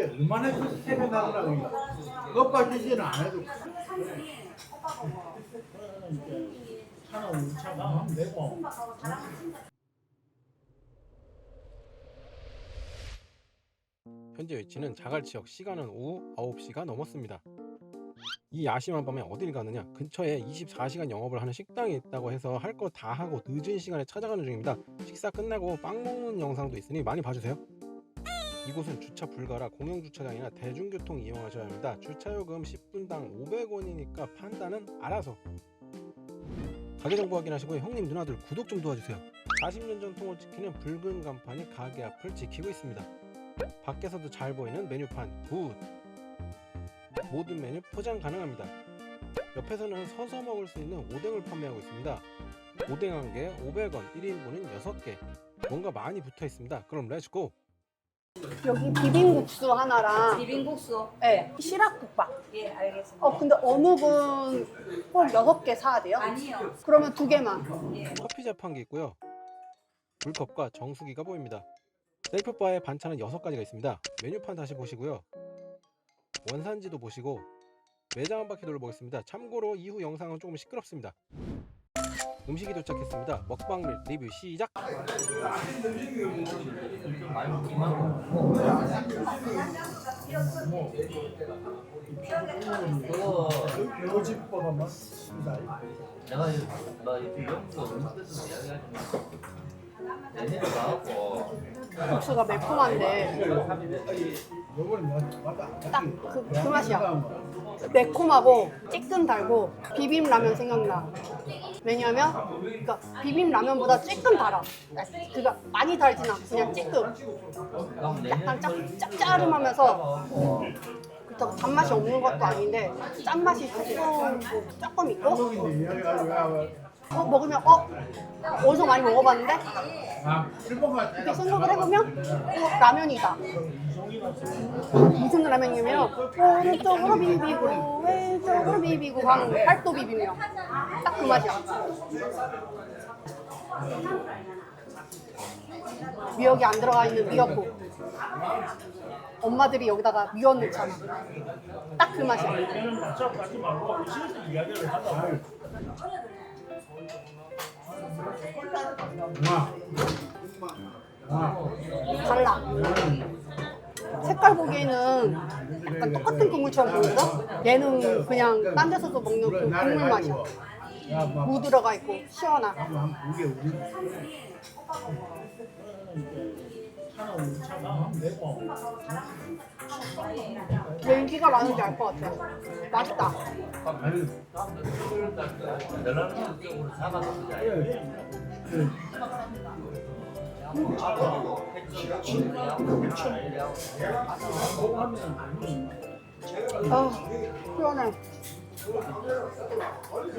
얼마나 그 생각나더라고 이거. 그것까지는 안 해도 현재 위치는 자갈지역 시간은 오후 9시가 넘었습니다. 이 야심한 밤에 어딜 가느냐 근처에 24시간 영업을 하는 식당이 있다고 해서 할 거 다 하고 늦은 시간에 찾아가는 중입니다. 식사 끝나고 빵 먹는 영상도 있으니 많이 봐주세요. 이곳은 주차 불가라 공영주차장이나 대중교통 이용하셔야 합니다. 주차요금 10분당 500원이니까 판단은 알아서. 가게 정보 확인하시고 형님 누나들 구독 좀 도와주세요. 40년 전통을 지키는 붉은 간판이 가게 앞을 지키고 있습니다. 밖에서도 잘 보이는 메뉴판 굿 모든 메뉴 포장 가능합니다 옆에서는 서서 먹을 수 있는 오뎅을 판매하고 있습니다 오뎅 한개 500원 1인분은 6개 뭔가 많이 붙어 있습니다 그럼 렛츠고 여기 비빔국수 하나랑 비빔국수. 네, 시락국밥. 예, 알겠습니다. 어 근데 어느 분꼭 여섯 개 사야 돼요? 아니요. 그러면 두 개만. 예. 커피 자판기 있고요 물컵과 정수기가 보입니다 셀프바에 반찬은 6가지가 있습니다 메뉴판 다시 보시고요 원산지도 보시고 매장 한 바퀴 돌아보겠습니다. 참고로 이후 영상은 조금 시끄럽습니다. 음식이 도착했습니다. 먹방 리뷰 시작! 이제 나 이제 영도 음식에서 이야기하지 내년에 나왔고 국수가 매콤한데 요거는 내가 맞다. 딱그 그 맛이야. 매콤하고 찌끔 달고 비빔 라면 생각나. 왜냐면 그러니까 비빔 라면보다 찌끔 달아. 그가 많이 달진 않고 그냥 찌끔. 약간 짭, 짭짜름하면서 그렇다고 단맛이 없는 것도 아닌데 짠맛이 조금 조금 있고 어, 먹으면 어 어디서 많이 먹어봤는데 이렇게 생각을 해보면 어, 라면이다. 무슨 라면이냐면 오른쪽으로 비비고 왼쪽으로 비비고 하는 팔도 비빔면 딱그 맛이야. 미역이 안 들어가 있는 미역국. 엄마들이 여기다가 미역 넣잖아. 딱 그 맛이야. 달라. 색깔 보기에는 약간 똑같은 국물처럼 보이거든? 얘는 그냥 딴 데서도 먹는 그 국물 맛이야. 무 들어가 있고 시원하. 한번 인기가 많은지 알 것 같아. 맛있다. 아, 시원해.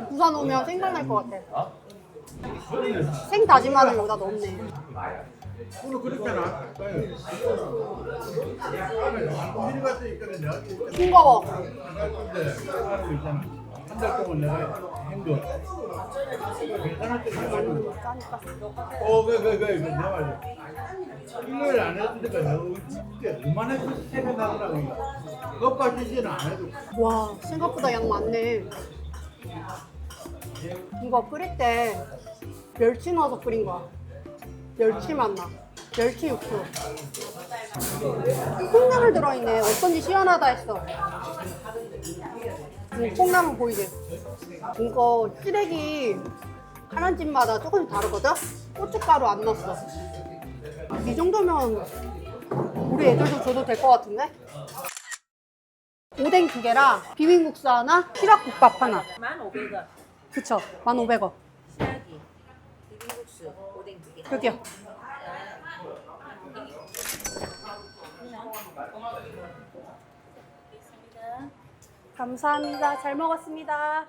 부산 오면 생각날 것 같아. 생 다진 마늘 여기다 넣었네. 오늘 있거든 있거든. 싱거워. 근데 하루 있잖아 한달 동안 내가 행동 짜니까. 어 그래 그래 그래 그래 내가 말이야 일요일 안 했으니까 내가 그때 얼마나 그 생각나더라고 이거 그것까지는 안 해도 와, 생각보다 양 많네. 이거 끓일 때 멸치 넣어서 끓인 거야. 멸치 맛 나. 멸치 육수. 콩나물 들어있네. 어쩐지 시원하다 했어. 음, 콩나물 보이게. 이거 시래기 하는 집마다 조금씩 다르거든? 고춧가루 안 넣었어. 이 정도면 우리 애들도 줘도 될 것 같은데? 오뎅 두 개랑 비빔국수 하나, 시락국밥 하나. 1,500원. 그쵸? 1,500원. 비빔국수. 오뎅 두 개. 여기요. 감사합니다. 잘 먹었습니다.